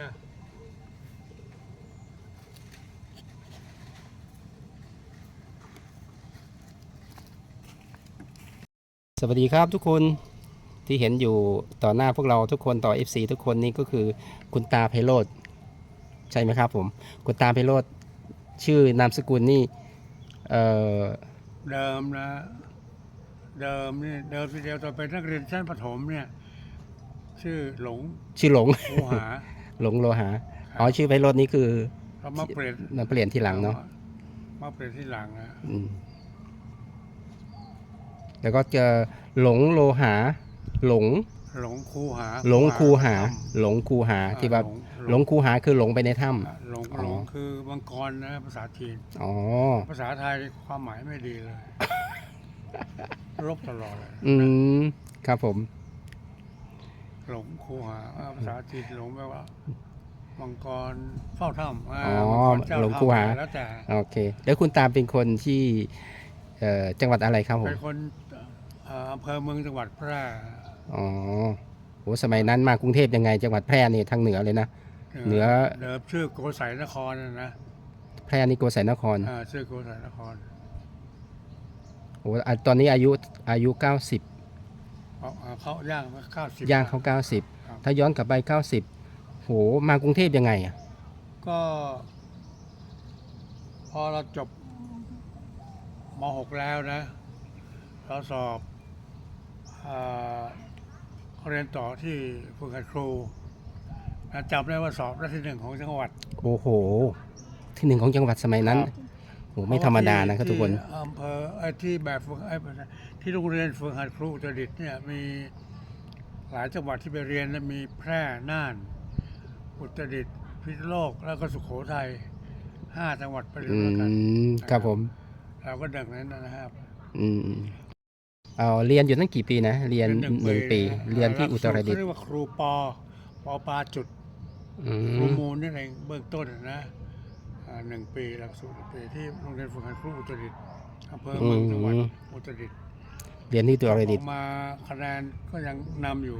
นะสวัสดีครับทุกคนที่เห็นอยู่ต่อหน้าพวกเราทุกคนต่อ FC ทุกคนนี่ก็คือคุณตาไพโรธใช่ไหมครับผม คุณตาไพโรธชื่อนามสกุลนี่เอ่อเดิมนะ เดิมนี่เดิมทีเดียวตอนเป็นนักเรียนชั้นประถมเนี่ย ชื่อหลงชื่อหลงคูหา หลงโลหะอ๋อชื่อไพโรธนี่คือเขามาเปลี่ยนมาเปลี่ยนทีหลังเนาะมาเปลี่ยนที่หลังนะอืมแล้วก็เจอหลงโลหะหลง หลงคูหา หลงคูหาอ่หลงคูหาที่ว่าหลหลงคูหาคือหลงไปในถ้อะหลงอ๋อหลงคือมังกรนะภาษาจีนำอ๋อภาษาไทยความหมายไม่ดีเลยลบตลอดเลยอืมครับผม หลงคูหาอ่าภาษาจีนหลงแปลว่ามังกรเฝ้าถ้ำาอ๋อมังกรเจ้าหลงคูหา ถ้ำแล้วแต่โอเค แล้วคุณตามเป็นคนที่เอ่อจังหวัดอะไรครับผม เป็นคนเอ่ออำเภอเมืองจังหวัดแพร่อ๋อโหสมัยนั้นมากรุงเทพยังไง จังหวัดแพร่นี่ทางเหนือเลยนะ เหนือ เดิมชื่อโกสัยนครนะนะแพร่นี่โกสัยนครอ่าชื่อโกสัยนครโหอะตอนนี้อายุอายุ 90 เขาอ่าเขาย่างมาเข้าสิบ ย่างเขาครับ90ถ้าย้อนกลับไป90โหมากรุงเทพยังไงอะก็ พอเราจบม .6 แล้วนะ เราสอบอาเรียนต่อที่ฝึกหัดครูนะจำได้ว่าสอบได้ที่หนึ่งของจังหวัด โอ้โห ที่หนึ่งของจังหวัดสมัยนั้น ครับ โหไม่ธรรมดานะครับทุกคนที่อำเภอไอ้ที่แบบฝึกไอ้ที่โรงเรียนฝึกหัดครูอุตรดิตถ์เนี่ยมีหลายจังหวัดที่ไปเรียนนะมีแพร่น่าน อุตรดิตถ์พิษณุโลกแล้วก็สุโขทัยห้าจังหวัดไปเรียนอืด้วยกันมครับผม เราก็ดังนั้นนะครับ อืมเอาเรียนอยู่ตั้งกี่ปีนะ เรียนหนึ่งปีะเรียนที่อุตรดิตถ์เขาเรียกว่าครูปอปอปลาจุดอืครูมมูลนี่เองเบื้องต้นนะอ่า หนึ่งปีหลักสูตรหนึ่งปีที่โรงเรียนฝึกหัดครูอุตรดิตถ์อำเภอเมืองจังหวัดอุตรดิตถ์เรียนที่อุตรดิตอถ์อกมาคะแนนก็ยังนำอยู่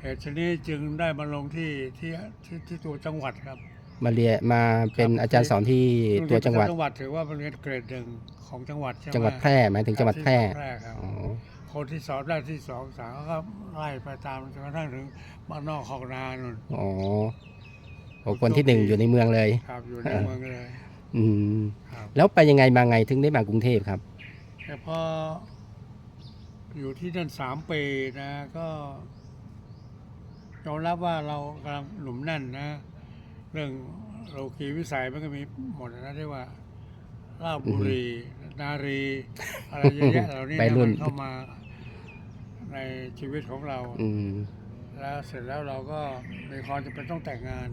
เหตุชนี้จึงได้มาลงที่ที่ที่ที่ตัวจังหวัดครับ มาเรียนมาเป็นอาจารย์สอนที่ตัวจังหวัดจังหวัดถือว่าเป็นเกรดหนึ่งของจังหวัดใช่ไหมจังหวัดแพร่หมายถึงจังหวัดแพร่แพร่ครับ อ๋อคนที่สอบได้ที่สองสามก็ไล่ไปตามจนกระทั่งถึงบ้านนอกของนานุ่นอ๋อ โอ้คนที่หนึ่งอยู่ในเมืองเลย ครับอยู่ในเมืองเลย อืมครับแล้วไปยังไงมาไงถึงได้มากรุงเทพครับ แต่พออยู่ที่นั่นสามปีนะก็ยอมรับว่าเรากำลังหนุ่มแน่นนะ เรื่องโลกีวิสัยมันก็มีหมดนะที่ว่าเหล้าบุหรี่นารีอะไรเยอะแยะเหล่านี้วัยนะรุ่มัน นเข้ามาในชีวิตของเรา อืมแล้วเสร็จแล้วเราก็มีความจำเป็นต้องแต่งงาน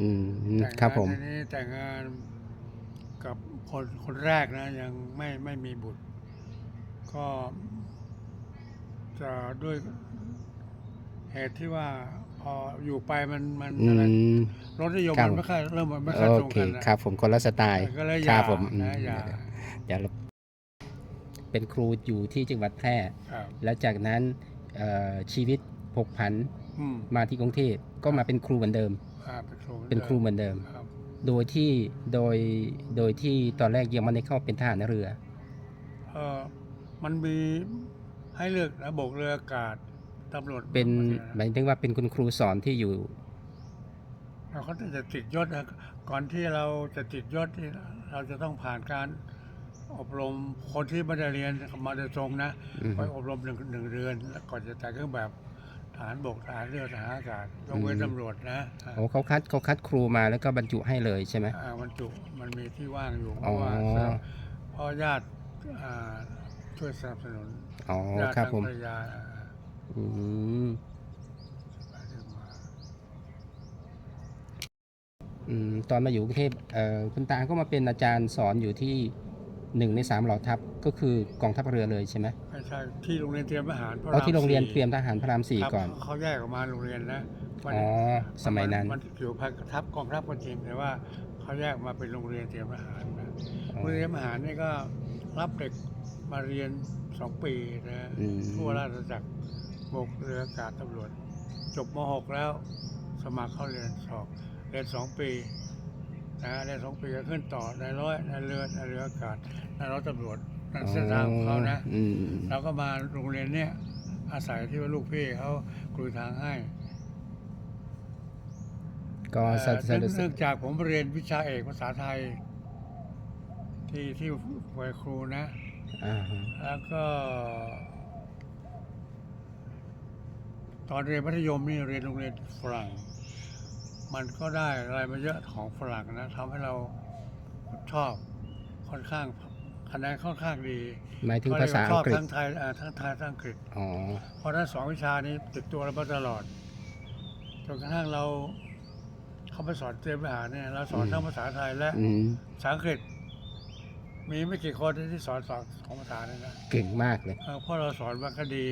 อืมแต่งครับงานผม ทีนี้แต่งงานกับคนคนแรกนะ ยังไม่ไม่มีบุตร ก็จะด้วยเหตุที่ว่าพออยู่ไปมันมันอือะไรม รสนิยมครับ มันไม่ค่อยเริ่มไม่ค่อยโอตรงเคกันนะ ครับผมคนละสไตล์ก็เลยอคยารับผมอืมนะอยาเดี๋ยวเราเป็นครูอยู่ที่จังหวัดแพร่ ครับแล้วจากนั้นเอ่อชีวิตผกผันอืมมาที่กรุงเทพก็มาเป็นครูเหมือนเดิมอ่า เป็นครูเป็นครูเหมือนเดิมครับโดยที่โดยโดยที่ตอนแรกยังไม่ได้เข้าเป็นทหารเรือเออมันมีให้เลือกนะโบกเรืออากาศตำรวจเป็นหหมายถึงว่าเป็นคุณครูสอนที่อยู่ เราก็จะติดยศนะก่อนที่เราจะติดยศนี่เราจะต้องผ่านการอบรมคนที่ไม่ได้เรียนมาโดยตรงนะอืมไปอบรมหนึ่งหนึ่งเดือนแล้วก่อนจะแต่งเครื่องแบบท หารบกทหารเรือทหารอากาศยกเว้นอืมตำรวจนะอ่าโอ้เขาคัดเขาคัดครูมาแล้วก็บรรจุให้เลยใช่ไหมอ่ามันจุมันมีที่ว่างอยู่เพอ๋อราะว่าเพราะญาติอ่าช่วยสนับสนุนอ๋อญาติครับทางผมภรรยาอ่าอืมไปเรื่อยมาอืมตอนมาอยู่กรุงเทพเอ่อคุณตาก็มาเป็นอาจารย์สอนอยู่ที่หนึ่งในสามเหล่าทัพก็คือกองทัพเรือเลยใช่ไหมไม่ ใช่ที่โรงเรียนเตรียมทหารพะเอาที่โรงเรียนสี่เตรียมทหารพระรามสี่ครับก่อน เขาแยกออกมาโรงเรียนนะมันอ๋อ สมัยนั้น มันเกี่ยวพันกับทัพกองทัพก็จริงแต่ว่าเขาแยกมาเป็นโรงเรียนเตรียมทหารนะอ๋อโรงเรียนทหารนี่ก็รับเด็กมาเรียนสองปีนะอืม ทั่วราชจักรบกเรืออากาศตำรวจ จบม .6 แล้ว สมัครเข้าเรียนสอบเรียนสองปีนะเรียนสองปีก็ขึ้นต่อในร้อยในเรือในเรืออากาศในรถตำรวจนั่น เส้นทางของเขานะอืมเราก็มาโรงเรียนเนี้ยอาศัยที่ว่าลูกพี่เขากลุยทางให้ก็เอ่อสะสะเนื่องเนื่องจากผมเรียนวิชาเอกภาษาไทย ที่ที่หวยครูนะ อ่าฮะแล้วก็ ตอนเรียนมัธยมนี่เรียนโรงเรียนฝรั่ง มันก็ได้อะไรมาเยอะของฝรั่งนะทำให้เราชอบค่อนข้าง คะแนนค่อนข้างดีหมายถึงก็เลภายษาชอัองบกฤษทั้งไทยเอ่อทั้งไทยทั้งอังกฤษอ๋อเพราะฉะนั้นสองวิชานี้ติดตัวเรามาตลอดจนกระทั่งเราเขาไปสอนเตรียมทหารเนี่ยเราสอนอืมทั้งภาษาไทยและอืมภาษาอังกฤษ มีไม่กี่คนที่สอนสอนของภาษาเนี่ยนะเก่งมากเลยเออเพราะเราสอนวรรณคดี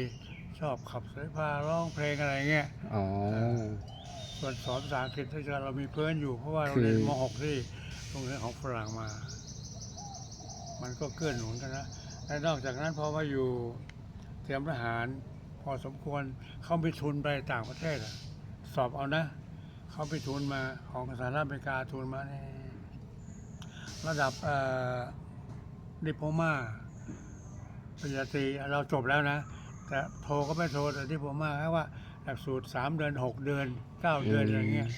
ชอบขับสายพาร้องเพลงอะไรเงี้ยอ๋อส่วนสอนภาษาอังกฤษที่เรามีเพื่อนอยู่เพราะว่าคืเราอเรียนม .6 ที่โรงเรียนของฝรั่งมา มันก็เกื้อหนุนกันนะและนอกจากนั้นพอมาอยู่เตรียมทหาร พอสมควรเขาไปทุนไปต่างประเทศอะสอบเอานะเขาไปทุนมาของสหรัฐอเมริกาทุนมาในระดับเอ่อดิโพมาปริญญาตรีเราจบแล้วนะ แต่โทรก็ไม่โทรแต่ดิโพมาแค่ว่าหลักสูตรสามเดือนหกเดือนเก้าเดือนอะไรเงี้ย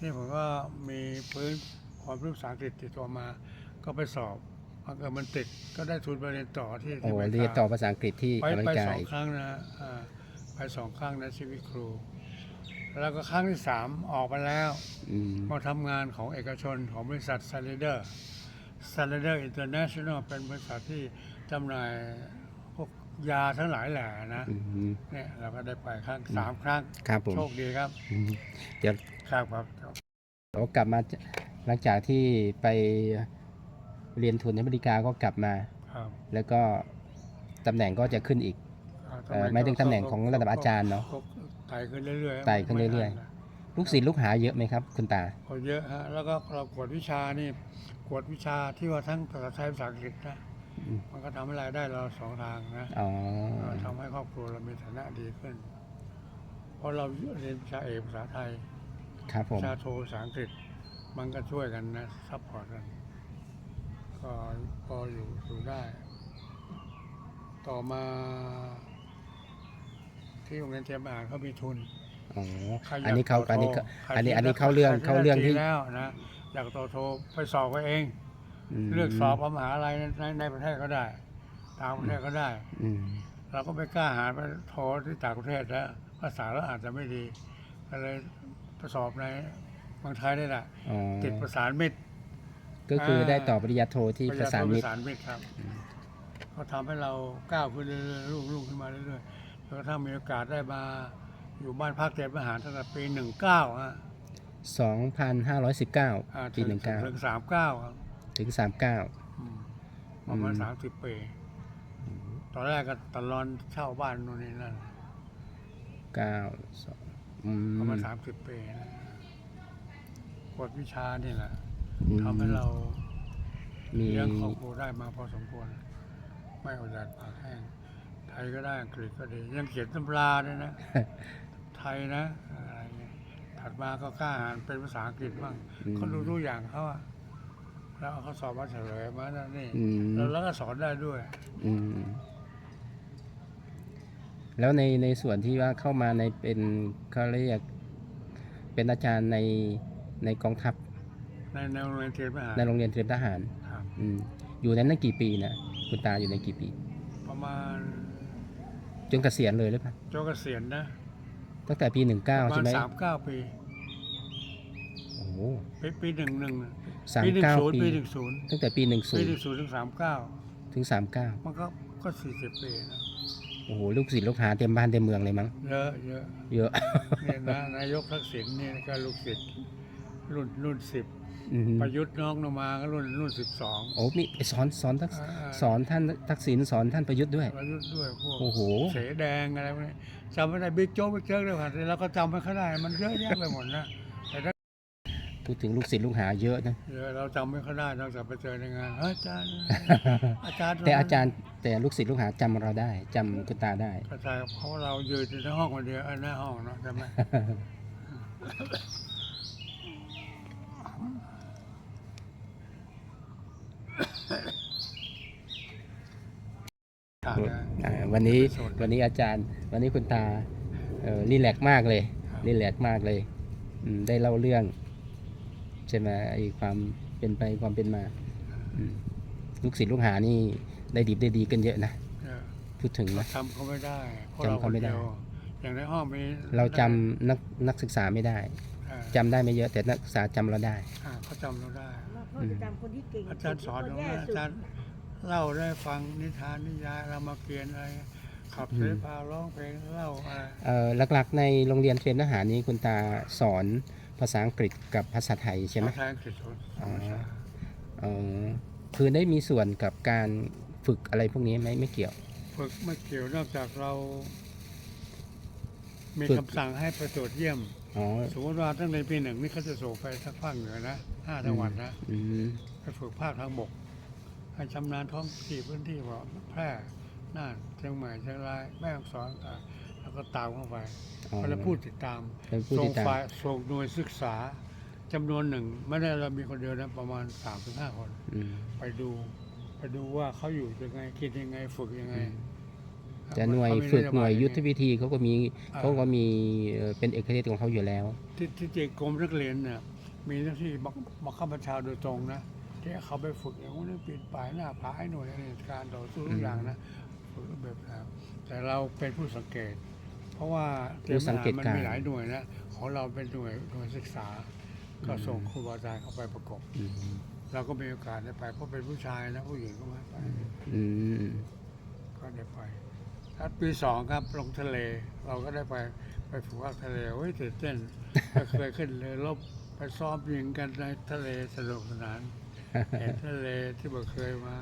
นี่ผมก็มีพื้นความรู้ภาษาอังกฤษติดตัวมา ก็ไปสอบ มันเกิดมันติดก็ได้ทุนไปเรียนต่อที่โอ้ที่อมริกาเรียนต่อภาษาอังกฤษที่ไปอเมไปริกาสองอีกครั้งนะอ่าไปสองครั้งในชีวิตครู แล้วก็ครั้งที่สามออกไปแล้วอืมมาทำงานของเอกชนของบริษัทซ a ลเดอร์ซ a ลเดอร์อินเตอร์เนชั่นแนลเป็นบริษัทที่จำหน่ายพวกยาทั้งหลายแหล่นะอืมเนี่ยเราก็ได้ไปครั้งสามครั้งครับผมโชคดีครับอืมเดี๋ยว ครับครับ เรากลับมาหลังจากที่ไป เรียนทุนในอเมริกาก็กลับมา ครับแล้วก็ตำแหน่งก็จะขึ้นอีก อ่าเอ่อหมายถึงตำแหน่งของระดับอาจารย์เนอะก็ไต่ขึ้นเรื่อยๆไต่ขึ้นเรื่อยๆไม่นานนะลูกศิษย์ลูกหาเยอะไหมครับ คุณตาก็เยอะฮะแล้วก็เรากวดวิชานี่กวดวิชาที่ว่าทั้งภาษาไทยภาษาอังกฤษนะอืม มันก็ทำให้รายได้เราสองทางนะอ๋อเออทำให้ครอบครัวเรามีฐานะดีขึ้น เพราะเราเรียนวิชาเอกภาษาไทยครับผมวิชาโทภาษาอังกฤษ มันก็ช่วยกันนะซัพพอร์ตกัน ก็พออยู่อยู่ได้ ต่อมาที่โรงเรียนเตรียมอาหารเขามีทุน อ๋อ ใครยกอันนี้เขาต่อันนี้โทเขาใครอันนี้ที่อันนี้ได้เข้าเรื่องใคเข้าเรื่องได้ที่แล้วนะอยากต่อโทไปสอบไว้เอง มเลือกสอบเอามหาลัยในในประเทศก็ได้ ต่างประเทศก็ได้ อืมเราก็ไม่กล้าหาไปโทที่ต่างประเทศแล้วภาษาเราอาจจะไม่ดี ก็เลยไปสอบในเมืองไทยนี่แหละอ๋อติดประสานมิตร ก็คืออ่าได้ต่อปริญญาโทที่ภาษามิตรประสานมิตรครับเขาทำให้เราก้าวขึ้นเรื่อยๆรุ่งรุ่งขึ้นมาเรื่อยๆจนกระทั่งมีโอกาสได้มาอยู่บ้านพักเตรียมทหารตั้งแต่ปีหนึ่งเก้าฮะ2,519อ่าปีถึงถึงสามเก้าครับ19 ถึง 39 อืมประมาณอืม สามสิบปี ตอนแรกก็ตลอนเช่าบ้านนู่นนี่นั่น9 2อืมประมาณสามสิบปีนะกฎวิชานี่แหละอืม ทำให้เรามีเลี้ยงครอบครัวได้มาพอสมควร ไม่อดอยากปากแห้ง ไทยก็ได้อังกฤษก็ดี ยังเขียนตำราด้วยนะ ไทยนะอะไรเงี้ยถัดมาก็กล้าหารเป็นภาษาอังกฤษบ้างอืมเขารู้ทุกอย่างเขาอะแล้วเอาเขาสอบมาเฉลยมาแล้วนี่อืมแล้วแล้วก็สอนได้ด้วย อืมแล้วในในส่วนที่ว่าเข้ามาในเป็นเขาเรียกเป็นอาจารย์ในในกองทัพ ในในโรงเรียนเตรียมทหารในโรงเรียนเตรียมทหารครับ อืมอยู่ในนั้นกี่ปีนะคุณตาอยู่ในกี่ปี ประมาณจนเกษียณเลยหรือเปล่าโจเกษียณนะตั้งแต่ปีหนึ่งเก้าประมาใช่ณไหมสามเก้าปีโอ้โหปีปีหนึ่งหนึ่งสามปีหนึ่งเก้าศูนย์ปีปีหนึ่งศูนย์ตั้งแต่ปีหนึ่งศูปีนหย์นึ่งศูนย์ถึงสามเก้าถึงสามเก้ามันก็ก็สี่สิบปีนะโอ้โหลูกศิษย์ลูกหาเต็มบ้านเต็มเมืองเลยมั้งเยอะเยอะเยอะ เนี่ยนะนายกทักษิณเนี่ยก็ลูกศิษย์รุ่นรุ่นสิบ อืมประยุทธ์น้องลงมาก็รุ่นรุ่นสิบสองโอ้มีสอนสอนทักสอนท่านทักษิณสอนท่านประยุทธ์ด้วย ประยุทธ์ด้วยพวกโอ้โห เสแดงอะไรพวกนี้จำไม่ได้บิ๊กโจ๊กบิ๊กเจ๊กเลยผ่านเราก็จำไม่ค่อยได้มันเยอะแยะไปหมดนะแต่ถ้าพูดถึงลูกศิษย์ลูกหาเยอะนะ เยอะเราจำไม่ค่อยได้นอกจากไปเจอในงานเฮ้ยอาจารย์อาจารย์แต่อาจารย์แต่ลูกศิษย์ลูกหาจำเราได้จำคุณตาได้ก็ใช่เพราะเรายืนอยู่ในห้องคนเดียวเออหน้าห้องเนาะใช่ไหม อ่านะอ่าวันนี้สดวันนี้อาจารย์ วันนี้คุณตาเออรีแลกซ์มากเลยครับรีแลกซ์มากเลยอืมได้เล่าเรื่องใช่ไหมไอ้ความเป็นไปความเป็นมาอืมลูกศิษย์ลูกหานี่ได้ดีได้ดีกันเยอะนะเออพูดถึงนะจำเขาไม่ได้เพราะจำเราเขาไม่ได้คนยวอย่างในห้องมีเราจำนักนักศึกษาไม่ได้เออจำได้ไม่เยอะแต่นักศึกษาจำเราได้อ่าเขาจำเราได้ เขาจะจำคนที่เก่งอาจารย์สอนคเรานแย่ว่าอาสุดจารย์เล่าได้ฟังนิทานนิยายเรามาเกียนอะไรขับเสพาร้องเพลงเล่าอะไรเอ่อหลักๆ ในโรงเรียนเตรียมทหารนี้คุณตาสอนภาษาอังกฤษกับภาษาไทยใช่ไหมภาษาอังกฤษสอนอ๋ออ๋อคือได้มีส่วนกับการฝึกอะไรพวกนี้ไหมไม่เกี่ยว ฝึกไม่เกี่ยวนอกจากเรา มีฝึกคำสั่งให้ไปตรวจเยี่ยมอ๋อสมมติว่าตั้งแต่ปีหนึ่งนี่เขาจะส่งไปทางภาคเหนือนะ ห้าจังหวัดนะอืมไปฝึกภาคทางบก ให้ชำนาญท้องที่พื้นที่ว่าแพร่น่านเชียงใหม่เชียงรายแม่ฮ่องสอนต่างแล้วก็ตามเข้าไปอ๋อเขาจะพูดติดตามเป็นผู้ส่งติดตาม ฝ่ายส่งหน่วยศึกษาจำนวนหนึ่ง ไม่ได้เรามีคนเดียวนะประมาณ3าถึงห้าคน อืม ไปดูไปดูว่าเขาอยู่ยังไงคิดยังไงฝึกยังไงแต่หน่วยเขามีฝึกโบาหน่วยยุทธงไงวิธีเขาก็มีอ่าเขาก็มีเอ่อเป็นเอกเทศของเขาอยู่แล้ว ที่ที่จริงกรมนักเรียนเนี่ย มีหน้าที่บังบังคับบัญชาโดยตรงนะที่เขาไปฝึกอย่างนี้ปีนป่ายหน้าผาให้หน่วยในการต่อสู้ทุกอย่างนะฝึกแบบนั้นแต่เราเป็นผู้สังเกต เพราะว่าเตรียมผู้สังเกตทหารมันการณ์มีหลายหน่วยนะของเราเป็นหน่วยหน่วยศึกษา ก็ส่งครูบาอาจารย์เข้าไปประกบอืมเราก็มีโอกาสได้ไปเพราะเป็นผู้ชายนะผู้หญิงก็ไม่ให้ไปอืมก็ได้ไปถ้าปีสองครับลงทะเล เราก็ได้ไปไปฝึกว่าทะเลโอ้ยตื่นเต้นไม่เคยขึ้นเรือรบ ไปซ้อมยิงกันในทะเลสนุกสนานเห็นทะเลที่บ่เคยมา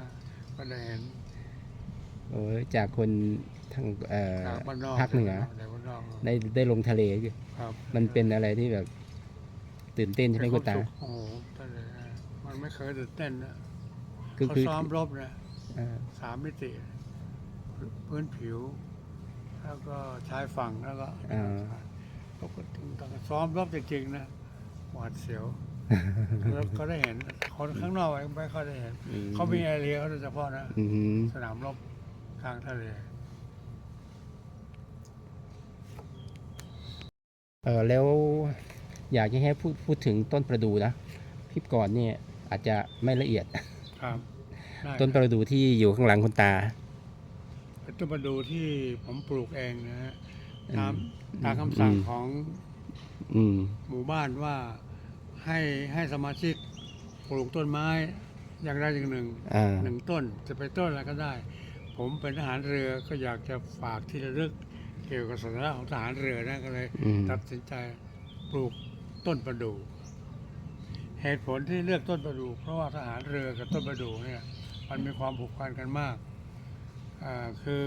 ก็ได้เห็นโอ้ยจากคนทางเอ่อทางบ้านนอกภาคเหนือในบ้านนอกได้ได้ลงทะเลครับมันเป็นอะไรที่แบบ ตื่นเต้นใช่ไหมคุณตาเป็นวสุขโอ้โหทะเลมันไม่เคยตื่นเต้นนะคือเขาคือซ้อมรบนะเอ่อสามมิติ พื้นผิว แล้วก็ชายฝั่งแล้วก็อ่าเขาก็ถึงต้องซ้อมรบจริงๆนะ หวาดเสียวแล้วก็ได้เห็นคนข้างนอกไม่ค่อยได้เห็น อืม เขามีแอเรียเขาโดยเฉพาะนะ อืมสนามรบกลางทะเล เออแล้วอยากจะให้พูดพูดถึงต้นประดูนะคลิปก่อนเนี่ยอาจจะไม่ละเอียด ครับได้ต้นประดูที่อยู่ข้างหลังคุณตาเป็นต้นประดูที่ผมปลูกเองนะฮะอืมตามตามคำสั่งอืม ของ อืม หมู่บ้านว่าให้ให้สมาชิกปลูกต้นไม้อย่างใดอย่างหนึ่งอ่า หนึ่งต้นจะไปนต้นอะไรก็ได้ ผมเป็นทหารเรือก็อยากจะฝากที่ระลึก เกี่ยวกับสัญลักษณ์ของทหารเรือนะก็เลย อืม ตัดสินใจปลูกต้นประดู่เหตุผลที่เลือกต้นประดู่เพราะว่าทหารเรือกับต้นประดู่เนี่ย มันมีความผูกพันกันมากอ่าคือ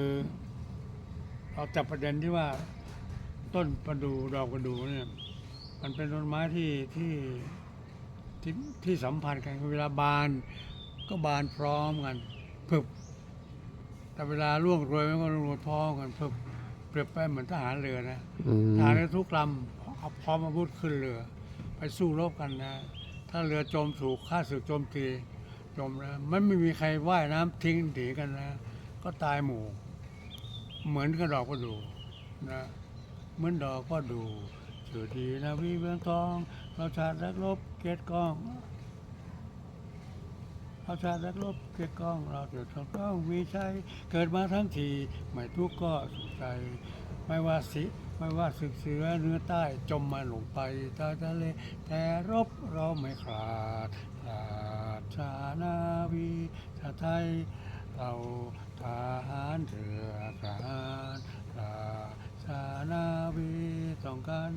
เราจับประเด็นที่ว่า ต้นประดู่ดอกประดู่เนี่ย มันเป็นต้นไม้ที่ที่ที่ที่สัมพันธ์กันคือเวลาบานก็บานพร้อมกันพึบแต่เวลาร่วงโรยมันก็ร่วงโรยพร้อมกันพึบเปรียบไปเหมือนทหารเรือนะอืมทหารเรือทุกลำเอาพร้อมอาวุธขึ้นเรือ ไปสู้รบกันนะ ถ้าเรือจมถูกข้าศึกโจมตีจมนะมันไม่มีใครว่ายน้ำทิ้งหนีกันนะ ก็ตายหมู่ เหมือนกับดอกประดู่นะเหมือนดอกประดู่ สุดดีนะวิเบืองทอง เราชาติรักลบเกตกองเราชาติรักลบเกตกอง เราเกิดทองต้องมีชัยเกิดมาทั้งทีไม่ทุกข์ก็สุขใจ ไม่ว่าสิไม่ว่าศึกเสือเนื้อใต้จมมาหลงไปต้ทะเลแต่รบเราไม่ขาดขาดชานาวีชาไทยเราทหารเรือทหารราชานาวี ต้องการ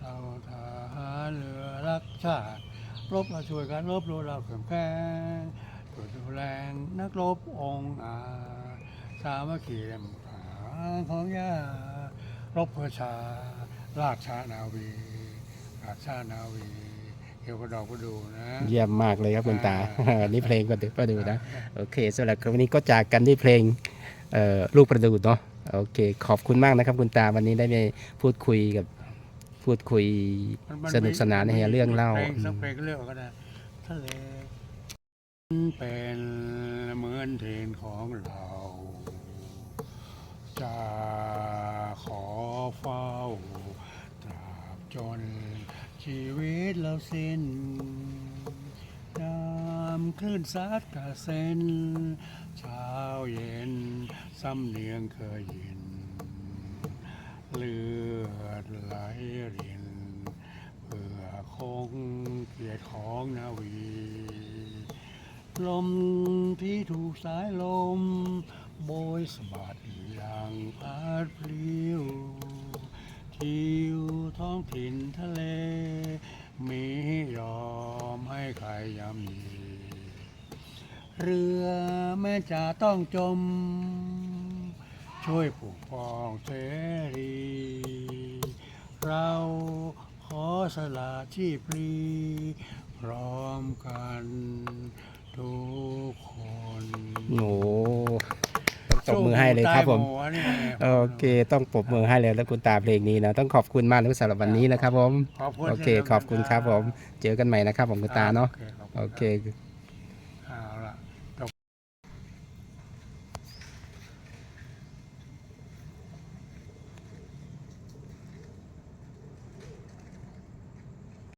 เราทหารเรือรักชาติรบเราช่วยกันรบรู้เราเข็มแข็งตัวดูแรงนักรบองค์อาจสามัคคีแรงผาของยารบเพื่อชาราชานาวี ราชานาวีเกี่ยวกับดอกประดูนะ เยี่ยมมากเลยครับคุณตาอ่านี่เพลงก็เดี๋ยวประดูนะ โอเคสำหรับวันนี้ก็จากกันด้วยเพลงเอ่อลูกประดูเนาะ โอเค ขอบคุณมากนะครับคุณตาวันนี้ได้ไปพูดคุยกับพูดคุยมัมัสนุกสนานในเรื่องเล่าเพลงสักเพลงก็เลือกก็ได้ทะเลเป็นเหมือนเทนของเรา จะขอเฝ้าตราบจนชีวิตเราสิ้นน้ำคลื่นซัดกระเซ็น เช้าเย็นซ้ำเนียงเคยยิน เลือดไหลรินเพื่อคงเกียรติของนาวี ลมที่ถูกสายลม โบยสะบัดอย่างพัดพลิวทิวท้องถิ่นทะเล มียอมให้ใครยำยี เรือแม้จะต้องจม ช่วยปกป้องเสรี เราขอสละชีพพลีพร้อมกันทุกคนโอ้ต้องตบมือให้เลยครับผมสู้ตายหมู่นี่แหละโอเค ต้องปรบมือให้เลยแล้วคุณตาเพลงนี้นะต้องขอบคุณมากนะสำหรับวันนี้นะครับผมขอบคุณโอเค ขอบคุณครับผม เจอกันใหม่นะครับผมคุณตาเนาะ โอเคขอบคุณครับโอเค